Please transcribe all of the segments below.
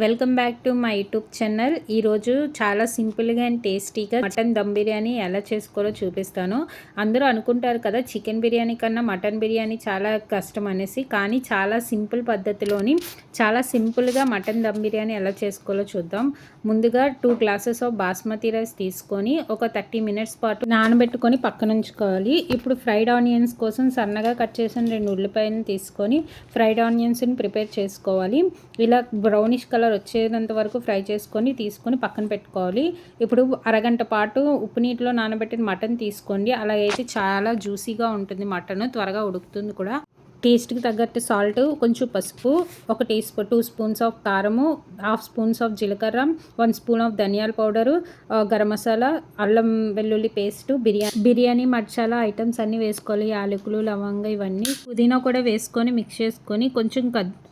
Welcome back to my YouTube channel. ఈరోజు చాలా సింపుల్గా అండ్ టేస్టీగా మటన్ దమ్ బిర్యానీ ఎలా చేసుకోవాలో చూపిస్తాను. అందరూ అనుకుంటారు కదా చికెన్ బిర్యానీ కన్నా మటన్ బిర్యానీ చాలా కష్టం అనేసి కానీ చాలా సింపుల్ పద్ధతిలోని చాలా సింపుల్గా మటన్ దమ్ బిర్యానీ ఎలా చేసుకోవాలో చూద్దాం. ముందుగా two glasses of basmati rice తీసుకొని ఒక థర్టీ మినిట్స్ పాటు నానబెట్టుకొని పక్కన ఉంచుకోవాలి. ఇప్పుడు ఫ్రైడ్ ఆనియన్స్ కోసం సన్నగా కట్ చేసిన రెండు ఉల్లిపాయలను తీసుకొని ఫ్రైడ్ ఆనియన్స్ని ప్రిపేర్ చేసుకోవాలి. ఇలా బ్రౌనిష్ కలర్ వచ్చేంత వరకు ఫ్రై చేసుకొని తీసుకొని పక్కన పెట్టుకోవాలి. ఇప్పుడు అరగంట పాటు ఉప్పు నీటిలో నానబెట్టిన మటన్ తీసుకోండి. అలాగైతే చాలా జ్యూసీగా ఉంటుంది మటన్ త్వరగా ఉడుకుతుంది కూడా. టేస్ట్కి తగ్గట్టు సాల్ట్ కొంచెం పసుపు ఒక teaspoon two spoons of కారము హాఫ్ స్పూన్స్ ఆఫ్ జీలకర్ర వన్ స్పూన్ ఆఫ్ ధనియాల పౌడరు గరం మసాలా అల్లం వెల్లుల్లి పేస్ట్ బిర్యానీ బిర్యానీ మసాలా ఐటమ్స్ అన్నీ వేసుకోవాలి. యాలకులు లవంగ ఇవన్నీ పుదీనా కూడా వేసుకొని మిక్స్ చేసుకొని కొంచెం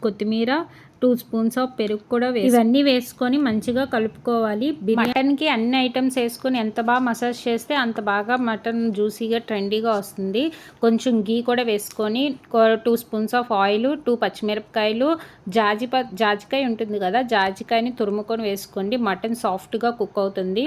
కొత్తిమీర టూ స్పూన్స్ ఆఫ్ పెరుగు కూడా ఇవన్నీ వేసుకొని మంచిగా కలుపుకోవాలి. మటన్కి అన్ని ఐటమ్స్ వేసుకొని ఎంత బాగా మసాజ్ చేస్తే అంత బాగా మటన్ జ్యూసీగా ట్రెండీగా వస్తుంది. కొంచెం గీ కూడా వేసుకొని two spoons of oil two పచ్చిమిరపకాయలు జాజి జాజికాయ ఉంటుంది కదా జాజికాయని తురుముకొని వేసుకోండి. మటన్ సాఫ్ట్గా కుక్ అవుతుంది.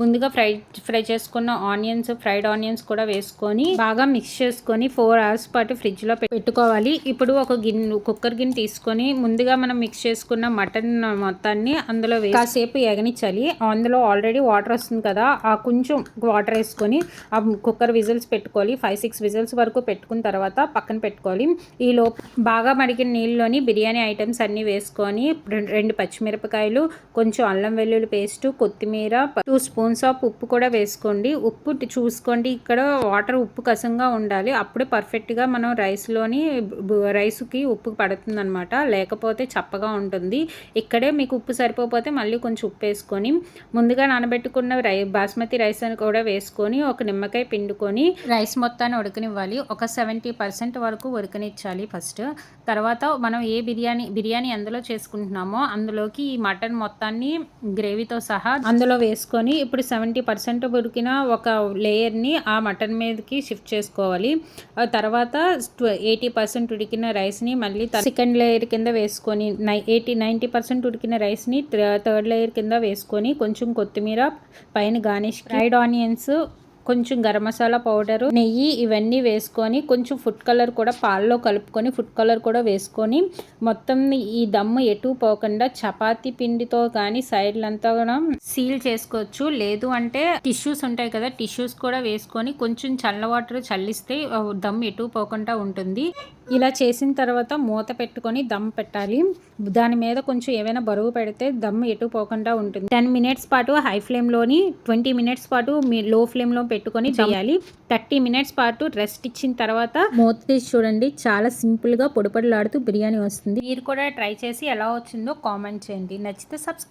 ముందుగా ఫ్రై ఫ్రై చేసుకున్న ఆనియన్స్ ఫ్రైడ్ ఆనియన్స్ కూడా వేసుకొని బాగా మిక్స్ చేసుకొని ఫోర్ అవర్స్ పాటు ఫ్రిడ్జ్లో పెట్టుకోవాలి. ఇప్పుడు ఒక గిన్నె కుక్కర్ గిన్నె తీసుకొని ముందుగా మనం మనం మిక్స్ చేసుకున్న మటన్ మొత్తాన్ని అందులో కాసేపు ఎగనిచ్చాలి. అందులో ఆల్రెడీ వాటర్ వస్తుంది కదా ఆ కొంచెం వాటర్ వేసుకొని ఆ కుక్కర్ విజిల్స్ పెట్టుకోవాలి. ఫైవ్ సిక్స్ విజిల్స్ వరకు పెట్టుకున్న తర్వాత పక్కన పెట్టుకోవాలి. ఈ లోపు బాగా మడిగిన నీళ్ళలోని బిర్యానీ ఐటమ్స్ అన్నీ వేసుకొని రెండు పచ్చిమిరపకాయలు కొంచెం అల్లం వెల్లుల్లి పేస్ట్ కొత్తిమీర టూ స్పూన్స్ ఆఫ్ ఉప్పు కూడా వేసుకోండి. ఉప్పు చూసుకోండి. ఇక్కడ వాటర్ ఉప్పు కసంగా ఉండాలి. అప్పుడే పర్ఫెక్ట్గా మనం రైస్లోని రైస్కి ఉప్పు పడుతుంది అనమాట లేకపోతే చప్పగా ఉంటుంది. ఇక్కడే మీకు ఉప్పు సరిపోతే మళ్ళీ కొంచెం ఉప్పు వేసుకొని ముందుగా నానబెట్టుకున్న రై బాస్మతి రైస్ అని కూడా వేసుకొని ఒక నిమ్మకాయ పిండుకొని రైస్ మొత్తాన్ని ఉడకనివ్వాలి. ఒక సెవెంటీ పర్సెంట్ వరకు ఉడకనిచ్చాలి ఫస్ట్. తర్వాత మనం ఏ బిర్యానీ బిర్యానీ ఎందులో చేసుకుంటున్నామో అందులోకి ఈ మటన్ మొత్తాన్ని గ్రేవీతో సహా అందులో వేసుకొని ఇప్పుడు సెవెంటీ పర్సెంట్ ఉడికిన ఒక లేయర్ని ఆ మటన్ మీదకి షిఫ్ట్ చేసుకోవాలి. తర్వాత ఎయిటీ పర్సెంట్ ఉడికిన రైస్ని మళ్ళీ సెకండ్ లేయర్ కింద వేసుకొని ఎయిటీ నైంటీ పర్సెంట్ ఉడికిన రైస్ని థర్డ్ లేయర్ కింద వేసుకొని కొంచెం కొత్తిమీర పైన గార్నిష్ ఫ్రైడ్ ఆనియన్స్ కొంచెం గరం మసాలా పౌడరు నెయ్యి ఇవన్నీ వేసుకొని కొంచెం ఫుడ్ కలర్ కూడా పాల్లో కలుపుకొని ఫుడ్ కలర్ కూడా వేసుకొని మొత్తం ఈ దమ్ము ఎటు పోకుండా చపాతి పిండితో కానీ సైడ్లంతా కూడా సీల్ చేసుకోవచ్చు. లేదు అంటే టిష్యూస్ ఉంటాయి కదా టిష్యూస్ కూడా వేసుకొని కొంచెం చల్ల వాటర్ చల్లిస్తే దమ్ ఎటు పోకుండా ఉంటుంది. ఇలా చేసిన తర్వాత మూత పెట్టుకొని దమ్ పెట్టాలి. దాని మీద కొంచెం ఏమైనా బరువు పెడితే దమ్ ఎటు పోకుండా ఉంటుంది. టెన్ మినిట్స్ పాటు హై ఫ్లేమ్లోని ట్వంటీ మినిట్స్ పాటు మీ లో ఫ్లేమ్లో పెట్టుకొని చేయాలి. థర్టీ మినిట్స్ పాటు రెస్ట్ ఇచ్చిన తర్వాత మూత తీసి చూడండి. చాలా సింపుల్గా పొడిపొడిలాడుతూ బిర్యానీ వస్తుంది. మీరు కూడా ట్రై చేసి ఎలా వచ్చిందో కామెంట్ చేయండి. నచ్చితే సబ్స్క్రైబ్